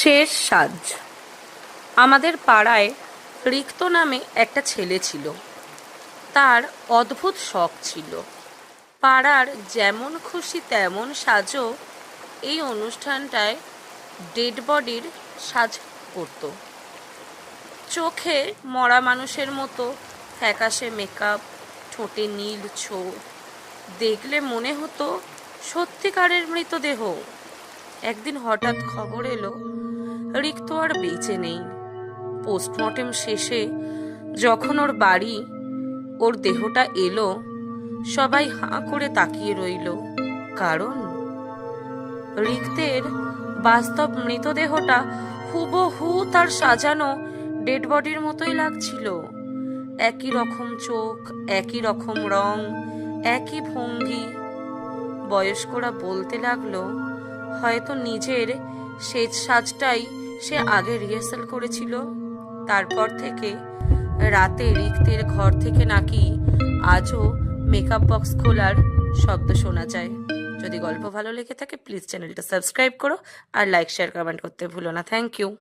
শেষ সাজ। আমাদের পাড়ায় রিক্ত নামে একটা ছেলে ছিল। তার অদ্ভুত শখ ছিল। পাড়ার যেমন খুশি তেমন সাজও এই অনুষ্ঠানটায় ডেড বডির সাজ করত। চোখে মরা মানুষের মতো ফ্যাকাশে মেকআপ, ঠোঁটে নীল ছো দেখলে মনে হতো সত্যিকারের মৃতদেহ। একদিন হঠাৎ খবর এলো রিক্ত আর বেঁচে নেই। পোস্টমর্টেম শেষে যখন ওর বাড়ি, ওর দেহটা এলো, সবাই হাঁ করে তাকিয়ে রইল। কারণ? রিক্তের বাস্তব মৃতদেহটা হুবহু তার সাজানো ডেড বডির মতোই লাগছিল। একই রকম চোখ, একই রকম রং, একই ভঙ্গি। বয়স্করা বলতে লাগল, হয়তো নিজের সেজ সাজটাই সে আগে রিহার্সাল করেছিল। তারপর থেকে রাতে রিক্তের ঘর থেকে নাকি আজও মেকআপ বক্স খোলার শব্দ শোনা যায়। যদি গল্প ভালো লেগে থাকে প্লিজ চ্যানেলটা সাবস্ক্রাইব করো আর লাইক শেয়ার কমেন্ট করতে ভুলো না। Thank you